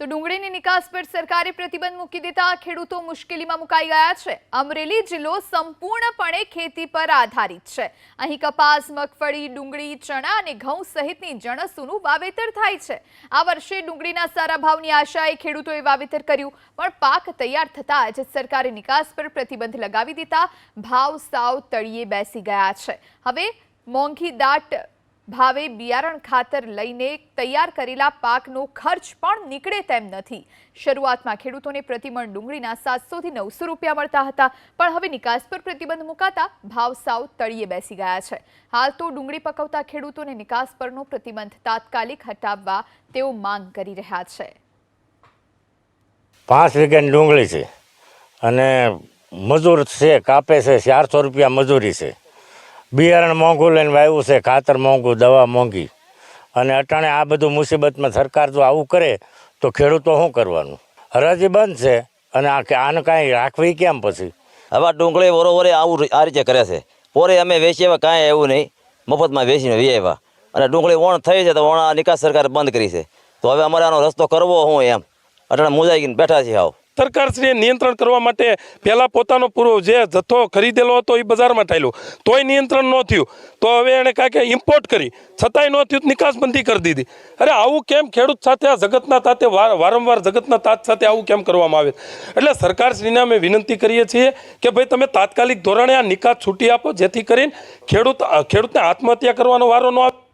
તો ડુંગળીની નિકાસ પર સરકારે પ્રતિબંધ મૂકી દેતા ખેડૂતો મુશ્કેલીમાં મુકાઈ ગયા છે. અમરેલી જિલ્લો સંપૂર્ણપણે ખેતી પર આધારિત છે. અહીં કપાસ, મગફળી, ડુંગળી, ચણા અને ઘઉં સહિતની જણસોનું વાવેતર થાય છે. આ વર્ષે ડુંગળીના સારા ભાવની આશાએ ખેડૂતોએ વાવેતર કર્યું, પણ પાક તૈયાર થતાં જ સરકારે નિકાસ પર પ્રતિબંધ લગાવી દેતા ભાવ સાવ તળિયે બેસી ગયા છે. હવે મોંઘી દાટ ભાવે બિયારણ ખાતર લઈને તૈયાર કરેલા પાકનો ખર્ચ પણ નીકળે તેમ નથી. શરૂઆતમાં ખેડૂતોને પ્રતિમણ ડુંગળીના સાતસોથી નવસો રૂપિયા મળતા હતા, પણ હવે નિકાસ પર પ્રતિબંધ મુકાતા ભાવ સાવ તળિયે બેસી ગયા છે. હાલ તો ડુંગળી પકવતા ખેડૂતોને નિકાસ પરનો પ્રતિબંધ તાત્કાલિક હટાવવા તેઓ માંગ કરી રહ્યા છે. પાંચ વીઘાની ડુંગળી છે અને મજૂર છે, કાપે છે, ચારસો રૂપિયા મજૂરી છે. બિયારણ મોંઘું લઈને વાવ્યું છે, ખાતર મોંઘું, દવા મોંઘી. અને અટાણે આ બધું મુસીબતમાં સરકાર જો આવું કરે, તો ખેડૂતો શું કરવાનું? હરાજી બંધ છે, અને આ આને કાંઈ રાખવી કેમ પછી? હવે ડુંગળી વરોવરે આવું આ રીતે કરે છે. પોરે અમે વેચી આવ્યા, કાંઈ એવું નહીં. મફતમાં વેચીને વી અને ડુંગળી વણ થઈ છે, તો વણ આ નિકાસ સરકારે બંધ કરી છે. તો હવે અમારે આનો રસ્તો કરવો હું એમ? અટાણે મુંજાઈ ગઈને બેઠા છીએ આવ. સરકારશ્રીએ નિયંત્રણ કરવા માટે પહેલાં પોતાનો પૂરો જે જથ્થો ખરીદેલો હતો એ બજારમાં ઠાલ્યો તોય નિયંત્રણ ન થયું. તો હવે એણે કાંઈ કે ઇમ્પોર્ટ કરી. છતાંય ન થયું નિકાસબંધી કરી દીધી. અરે આવું કેમ ખેડૂત સાથે આ જગતના તાતે વાર- વારંવાર જગતના તાત સાથે આવું કેમ કરવામાં આવે? એટલે સરકારશ્રીને અમે વિનંતી કરીએ છીએ કે ભાઈ તમે તાત્કાલિક ધોરણે આ નિકાસ છૂટી આપો, જેથી કરીને ખેડૂત, ખેડૂતને આત્મહત્યા કરવાનો વારો ન આવે.